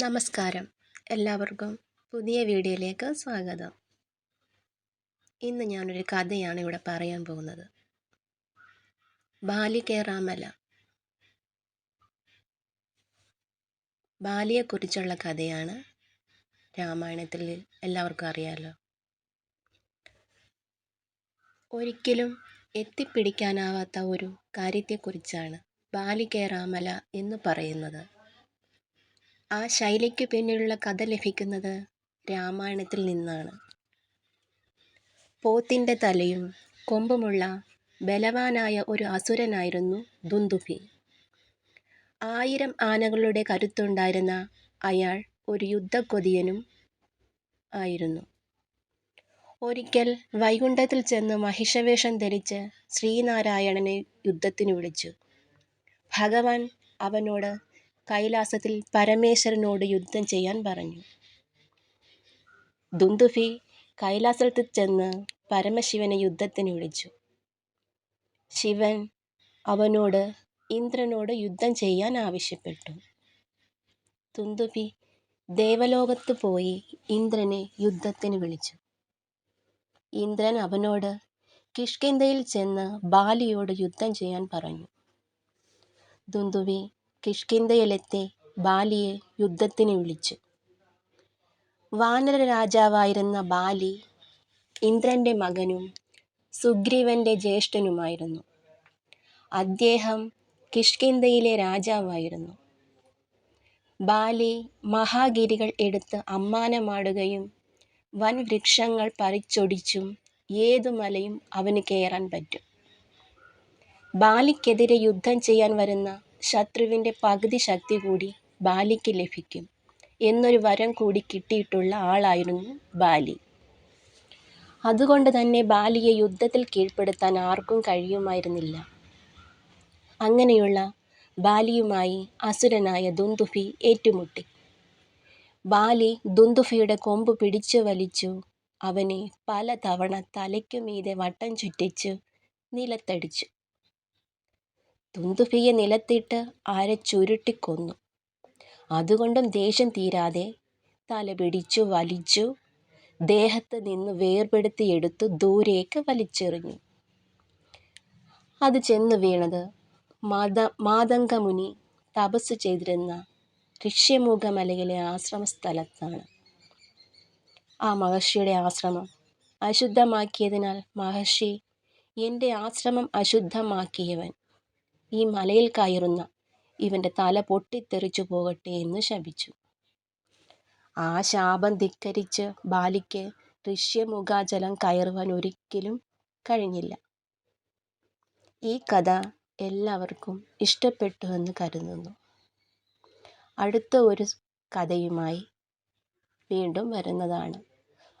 നമസ്കാരം. എല്ലാവർക്കും പുതിയ വീഡിയോയിലേക്ക് സ്വാഗതം. ഇന്ന് ഞാനൊരു കഥയാണ് ഇവിടെ പറയാൻ പോകുന്നത്. ബാലികേറാമല. ബാലിയെക്കുറിച്ചുള്ള കഥയാണ് രാമായണത്തിൽ എല്ലാവർക്കും അറിയാലോ. ഒരിക്കലും എത്തിപ്പിടിക്കാനാവാത്ത ഒരു കാര്യത്തെക്കുറിച്ചാണ് ബാലികേറാമല എന്ന് പറയുന്നത്. ആ ശൈലിക്ക് പിന്നിലുള്ള കഥ ലഭിക്കുന്നത് രാമായണത്തിൽ നിന്നാണ്. പോത്തിന്റെ തലയും കൊമ്പുമുള്ള ബലവാനായ ഒരു അസുരനായിരുന്നു ദുന്ദുഭി. ആയിരം ആനകളുടെ കരുത്തുണ്ടായിരുന്ന അയാൾ ഒരു യുദ്ധക്കൊതിയനും ആയിരുന്നു. ഒരിക്കൽ വൈകുണ്ഠത്തിൽ ചെന്ന് മഹിഷവേഷം ധരിച്ച് ശ്രീനാരായണനെ യുദ്ധത്തിന് വിളിച്ചു. ഭഗവാൻ അവനോട് കൈലാസത്തിൽ പരമേശ്വരനോട് യുദ്ധം ചെയ്യാൻ പറഞ്ഞു. ദുന്ദുഭി കൈലാസത്തിൽ ചെന്ന് പരമശിവനെ യുദ്ധത്തിന് വിളിച്ചു. ശിവൻ അവനോട് ഇന്ദ്രനോട് യുദ്ധം ചെയ്യാൻ ആവശ്യപ്പെട്ടു. ദുന്ദുഫി ദേവലോകത്ത് പോയി ഇന്ദ്രനെ യുദ്ധത്തിന് വിളിച്ചു. ഇന്ദ്രൻ അവനോട് കിഷ്കിന്ധയിൽ ചെന്ന് ബാലിയോട് യുദ്ധം ചെയ്യാൻ പറഞ്ഞു. ദുന്ദുഭി കിഷ്കിന്ധയിലെത്തി ബാലിയെ യുദ്ധത്തിന് വിളിച്ചു. വാനര രാജാവായിരുന്ന ബാലി ഇന്ദ്രന്റെ മകനും സുഗ്രീവന്റെ ജ്യേഷ്ഠനുമായിരുന്നു. അദ്ദേഹം കിഷ്കിന്ധയിലെ രാജാവായിരുന്നു. ബാലി മഹാഗിരികൾ എടുത്ത് അമ്മാനമാടുകയും വൻ വൃക്ഷങ്ങൾ പറിച്ചൊടിച്ചും ഏതു മലയും അവന് കയറാൻ പറ്റും. ബാലിക്കെതിരെ യുദ്ധം ചെയ്യാൻ വരുന്ന ശത്രുവിന്റെ പകുതി ശക്തി കൂടി ബാലിക്ക് ലഭിക്കും. എന്നൊരു വരം കൂടി കിട്ടിയിട്ടുള്ള ആളായിരുന്നു ബാലി. അതുകൊണ്ട് തന്നെ ബാലിയെ യുദ്ധത്തിൽ കീഴ്പ്പെടുത്താൻ ആർക്കും കഴിയുമായിരുന്നില്ല. അങ്ങനെയുള്ള ബാലിയുമായി അസുരനായ ദുന്ദുഫി ഏറ്റുമുട്ടി. ബാലി ദുന്ദുഫിയുടെ കൊമ്പ് പിടിച്ചു വലിച്ചു അവനെ പലതവണ തവണ മീതെ വട്ടം ചുറ്റിച്ചു നിലത്തടിച്ചു. തുന്തുഭിയെ നിലത്തിട്ട് ആരെ ചുരുട്ടിക്കൊന്നു അതുകൊണ്ടും ദേഷ്യം തീരാതെ തല പിടിച്ചു വലിച്ചു ദേഹത്ത് നിന്ന് വേർപെടുത്തിയെടുത്തു ദൂരേക്ക് വലിച്ചെറിഞ്ഞു. അത് ചെന്ന് വീണത് മാത മാതങ്കമുനി തപസ് ചെയ്തിരുന്ന ഋഷ്യമുഖമലയിലെ ആശ്രമ സ്ഥലത്താണ് ആ മഹർഷിയുടെ ആശ്രമം അശുദ്ധമാക്കിയതിനാൽ മഹർഷി എന്റെ ആശ്രമം അശുദ്ധമാക്കിയവൻ. ഈ മലയിൽ കയറുന്ന ഇവന്റെ തല പൊട്ടിത്തെറിച്ചു പോകട്ടെ എന്ന് ശപിച്ചു. ആ ശാപം ധിക്കരിച്ച് ബാലിക്ക് ഋഷ്യമുഖാചലം കയറുവാൻ ഒരിക്കലും കഴിഞ്ഞില്ല. ഈ കഥ എല്ലാവർക്കും ഇഷ്ടപ്പെട്ടു എന്ന് കരുതുന്നു. അടുത്ത ഒരു കഥയുമായി വീണ്ടും വരുന്നതാണ്.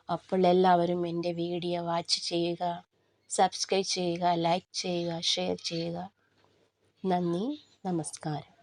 അപ്പോൾ എല്ലാവരും എന്റെ വീഡിയോ വാച്ച് ചെയ്യുക സബ്സ്ക്രൈബ് ചെയ്യുക ലൈക്ക് ചെയ്യുക ഷെയർ ചെയ്യുക. നന്ദി നമസ്കാരം.